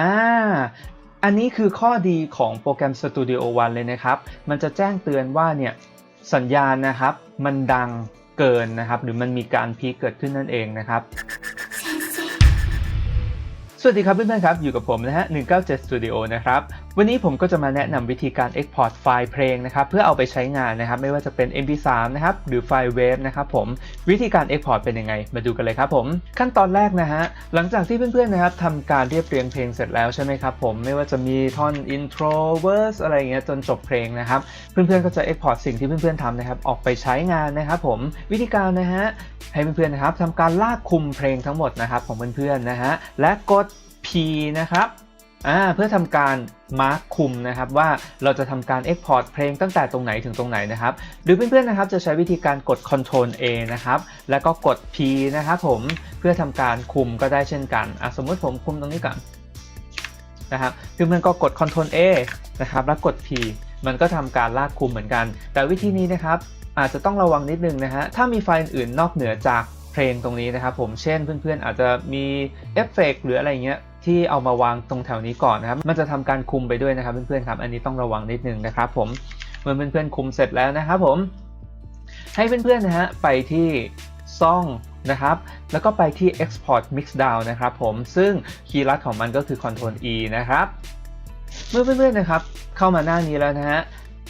อ่า อันนี้คือข้อดีของโปรแกรม Studio One เลยนะครับ มันจะแจ้งเตือนว่าเนี่ยสัญญาณนะครับ มันดังเกินนะครับ หรือมันมีการพีคเกิดขึ้นนั่นเองนะครับ สวัสดีครับเพื่อนๆครับ อยู่กับผมนะฮะ197 Studio นะครับ วันนี้ผมก็จะมาแนะนำวิธีการ Export ไฟล์เพลงนะครับเพื่อเอาไปใช้งานนะครับไม่ว่าจะเป็น MP3 นะครับหรือไฟล์ Wave นะครับผมวิธีการ Export เป็นยังไง มาดูกันเลยครับผมขั้นตอนแรกนะฮะหลังจากที่เพื่อนๆนะครับทำการเรียบเรียงเพลงเสร็จแล้วใช่ไหมครับผมไม่ว่าจะมีท่อน intro verse อะไรอย่างเงี้ยจนจบเพลงนะครับเพื่อนๆก็จะ Export สิ่งที่เพื่อนๆทำนะครับออกไปใช้งานนะครับผมวิธีการนะฮะให้เพื่อนๆนะครับทำการลากคุมเพลงทั้งหมดนะครับของเพื่อนๆนะฮะและกด P นะครับ อ่าเพื่อทำการมาร์คคุมนะครับว่าเราจะทำการ Export เพลงตั้งแต่ตรงไหนถึงตรงไหนนะครับหรือเพื่อนๆนะครับจะใช้วิธีการกด Ctrl A นะครับแล้วก็กด P นะครับผมเพื่อทำการคุมก็ได้เช่นกันอะสมมติผมคุมตรงนี้ก่อนนะครับเพื่อนๆก็กด Ctrl A นะครับแล้วกด P มันก็ทำการลากคุมเหมือนกัน แต่วิธีนี้นะครับอาจจะต้องระวังนิดนึงนะฮะถ้ามีไฟล์อื่นนอกเหนือจากเพลงตรงนี้นะครับผมเช่นเพื่อนๆอาจจะมีเอฟเฟกต์หรืออะไรเงี้ย ที่เอามาวางตรงแถวนี้ก่อนนะครับ มันจะทำการคุมไปด้วยนะครับเพื่อนๆครับ อันนี้ต้องระวังนิดนึงนะครับ ผมเมื่อเพื่อนๆคุมเสร็จแล้วนะครับผม ให้เพื่อนๆนะฮะไปที่ซ่องนะครับ แล้วก็ไปที่ export mix down นะครับผม ซึ่งคีย์ลัดของมันก็คือ Ctrl E นะครับ เมื่อเพื่อนๆนะครับเข้ามาหน้านี้แล้วนะฮะ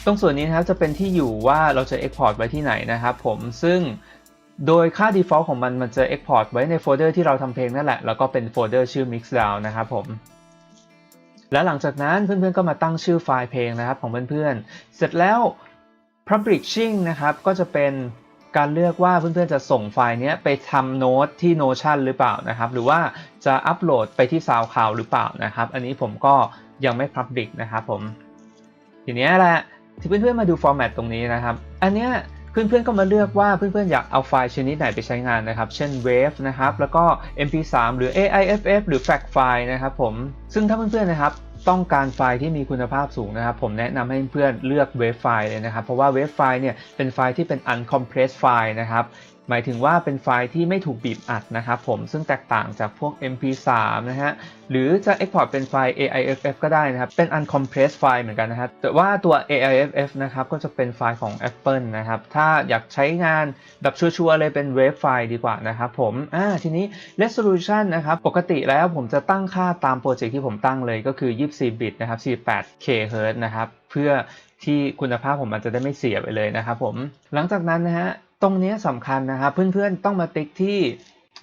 ตรงส่วนนี้นะครับจะเป็นที่อยู่ว่าเราจะ export ไว้ที่ไหนนะครับผม ซึ่ง โดยค่า default ของมันมันจะ export ไว้ในโฟลเดอร์ที่เราทำเพลงนั่นแหละ แล้วก็เป็นโฟลเดอร์ชื่อ mixdown นะครับผม และหลังจากนั้นเพื่อนๆก็มาตั้งชื่อไฟล์เพลงนะครับของเพื่อนๆ เสร็จแล้ว publishing นะครับก็จะเป็นการเลือกว่าเพื่อนๆจะส่งไฟล์นี้ไปทำโน้ตที่ Notion หรือเปล่านะครับ หรือว่าจะอัปโหลดไปที่ SoundCloud หรือเปล่านะครับ อันนี้ผมก็ยังไม่ public นะครับผม ทีนี้แหละที่เพื่อนๆมาดูฟอร์แมตตรงนี้นะครับ อันเนี้ย เพื่อนๆก็มาเลือกว่าเพื่อนๆอยากเอาไฟล์ชนิดไหนไปใช้งานนะครับ เช่น WAV นะครับ แล้วก็ MP3 หรือ AIFF หรือ FAT ไฟล์นะครับผม ซึ่งถ้าเพื่อนๆนะครับต้องการไฟล์ที่มีคุณภาพสูงนะครับ ผมแนะนำให้เพื่อนๆเลือกเวฟไฟล์เลยนะครับ เพราะว่าเวฟไฟล์เนี่ยเป็นไฟล์ที่เป็น uncompressed ไฟล์นะครับ หมายถึงว่าเป็นไฟล์ที่ไม่ถูกบีบอัดนะครับผมซึ่งแตกต่างจากพวก MP3 นะฮะหรือจะ Export เป็นไฟล์ AIFF ก็ได้นะครับ เป็น uncompressed ไฟล์เหมือนกันนะครับแต่ว่าตัว AIFF นะครับก็จะเป็นไฟล์ของ Apple นะครับ ถ้าอยากใช้งานแบบชัวร์ๆเลยเป็น wav ไฟล์ดีกว่านะครับผมอ่าทีนี้ resolution นะครับ ปกติแล้วผมจะตั้งค่าตามโปรเจกต์ที่ผมตั้งเลยก็คือ 24 บิตนะครับ 48K Hz นะครับ เพื่อที่คุณภาพของมันจะได้ไม่เสียไปเลยนะครับผม หลังจากนั้นนะฮะ ตรงนี้สำคัญนะครับ เพื่อนๆต้องมาติ๊กที่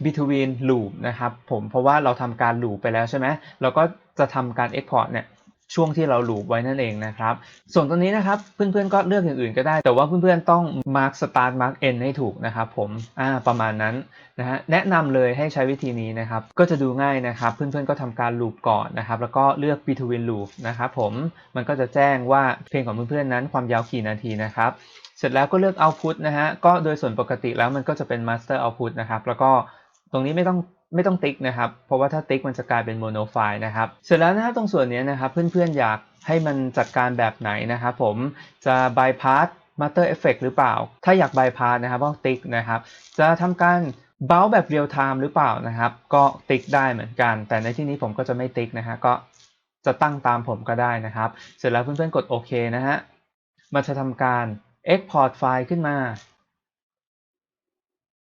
between loop นะครับผมเพราะว่าเราทำการ loop ไปแล้วใช่ไหมเราก็จะทำการ export เนี่ยช่วงที่เรา loop ไว้นั่นเองนะครับ ส่วนตรงนี้นะครับเพื่อนๆก็เลือกอย่างอื่นก็ได้ แต่ว่าเพื่อนๆต้อง mark start mark end ให้ถูกนะครับผมอ่าประมาณนั้นนะฮะแนะนำเลยให้ใช้วิธีนี้นะครับ ก็จะดูง่ายนะครับ เพื่อนๆก็ทำการ loop ก่อนนะครับ แล้วก็เลือก between loop นะครับผมมันก็จะแจ้งว่าเพลงของเพื่อนๆนั้นความยาวกี่นาทีนะครับ เสร็จแล้วก็เลือก output นะฮะ ก็โดยส่วนปกติแล้วมันก็จะเป็น master output นะครับ แล้วก็ตรงนี้ไม่ต้องไม่ต้องติ๊กนะครับ เพราะว่าถ้าติ๊กมันจะกลายเป็น mono file นะครับ เสร็จแล้วนะฮะตรงส่วนนี้นะครับเพื่อนๆอยากให้มันจัดการแบบไหนนะครับผมจะ bypass master effect หรือเปล่า ถ้าอยาก bypass นะครับก็ติ๊กนะครับ จะทำการ b o u แบบ real time หรือเปล่านะครับ ก็ติ๊กได้เหมือนกัน แต่ในที่นี้ผมก็จะไม่ติ๊กนะฮะก็จะตั้งตามผมก็ได้นะครับ เสร็จแล้วเพื่อนๆกดโอเคนะฮะมันจะทำการ export ไฟล์ขึ้นมา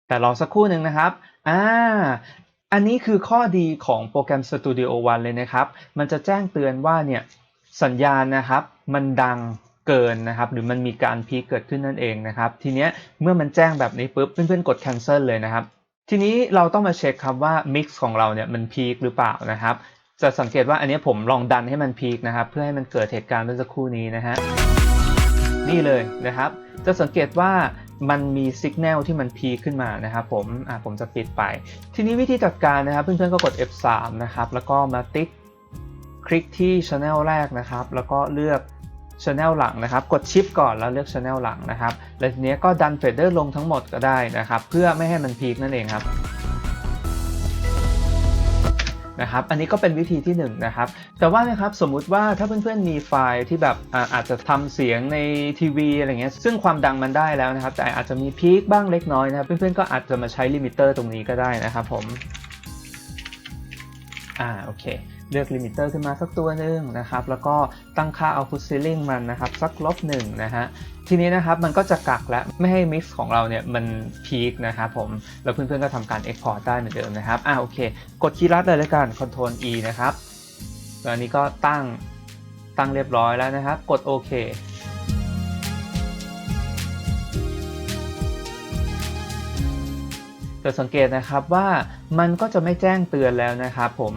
แต่รอสักครู่หนึ่งนะครับ อ่า อันนี้คือข้อดีของโปรแกรม Studio One เลยนะครับ มันจะแจ้งเตือนว่าเนี่ยสัญญาณนะครับ มันดังเกินนะครับ หรือมันมีการพีเกิดขึ้นนั่นเองนะครับ ทีเนี้ยเมื่อมันแจ้งแบบนี้ปุ๊บเพื่อนๆกด cancel เลยนะครับ ทีนี้เราต้องมาเช็คครับว่า mix ของเราเนี่ยมันพีคหรือเปล่านะครับ จะสังเกตว่าอันนี้ผมลองดันให้มันพีคนะครับ เพื่อให้มันเกิดเหตุการณ์เมื่อสักครู่นี้นะฮะ นี่เลยนะครับ จะสังเกตว่ามันมีสัญญาณที่มันพีขึ้นมานะครับผมอ่าผมจะปิดไป ทีนี้วิธีจัดการนะครับ เพื่อนๆก็กด F3 นะครับ แล้วก็มาติ๊กคลิกที่ Channel แรกนะครับ แล้วก็เลือก Channel หลังนะครับ กดชิปก่อนแล้วเลือก Channel หลังนะครับ แล้วทีนี้ก็ดันเฟดเดอร์ลงทั้งหมดก็ได้นะครับ เพื่อไม่ให้มันพีคนั่นเองครับ นะครับ อันนี้ก็เป็นวิธีที่1นงนะครับ แต่ว่านะครับสมมุติว่าถ้าเพื่อนๆมีไฟล์ที่แบบอาอาจจะทำเสียงในทีวีอะไรเงี้ย ซึ่งความดังมันได้แล้วนะครับ แต่อาจจะมีพีคบ้างเล็กน้อยนะครับ เพื่อนๆก็อาจจะมาใช้ลิมิเตอร์ตรงนี้ก็ได้นะครับผม อ่าโอเคเลือกลิมิเตอร์ขึ้นมาสักตัวหนึ่งนะครับ แล้วก็ตั้งค่า output ceiling มันนะครับ สักลบหนึ่งนะฮะ ทีนี้นะครับมันก็จะกักและไม่ให้ mix ของเราเนี่ยมันพีคนะครับผม แล้วเพื่อนๆก็ทำการ export ได้เหมือนเดิมนะครับอ่าโอเค กดคีย์ลัดเลยแล้วกัน Ctrl E นะครับแล้วอันนี้ก็ตั้งตั้งเรียบร้อยแล้วนะครับ กดโอเคจะสังเกตนะครับว่ามันก็จะไม่แจ้งเตือนแล้วนะครับผม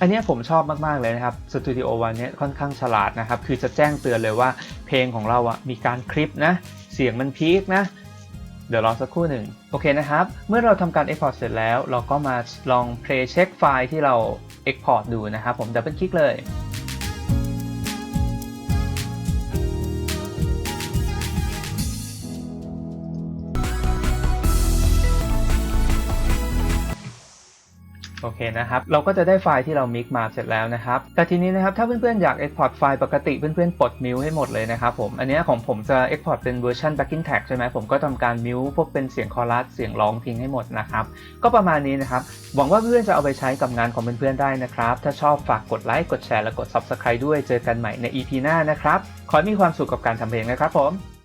อันนี้ผมชอบมาก ๆ เลยนะครับ Studio One เนี้ยค่อนข้างฉลาดนะครับ คือจะแจ้งเตือนเลยว่า เพลงของเราอะมีการคลิปนะ เสียงมันพีคนะ เดี๋ยวรอสักครู่หนึ่งโอเคนะครับ เมื่อเราทำการ Export เสร็จแล้ว เราก็มาลอง Play เช็คไฟล์ที่เรา Export ดูนะครับผมดับเบิลคลิกเลย โอเคนะครับ เราก็จะได้ไฟล์ที่เรา mix มาเสร็จแล้วนะครับ แต่ทีนี้นะครับ ถ้าเพื่อนๆ อยาก export ไฟล์ปกติเพื่อนๆ ปลดมิวให้หมดเลยนะครับผม อันนี้ของผมจะ export เป็นเวอร์ชัน backing tag ใช่ไหมผมก็ทำการมิวพวกเป็นเสียงคอรัสเสียงร้องทิ้งให้หมดนะครับ ก็ประมาณนี้นะครับ หวังว่าเพื่อนๆ จะเอาไปใช้กับงานของเพื่อนๆ ได้นะครับ ถ้าชอบฝากกดไลค์ กดแชร์ และกด subscribe ด้วย เจอกันใหม่ใน EP หน้านะครับ ขอให้มีความสุขกับการทำเพลงนะครับผม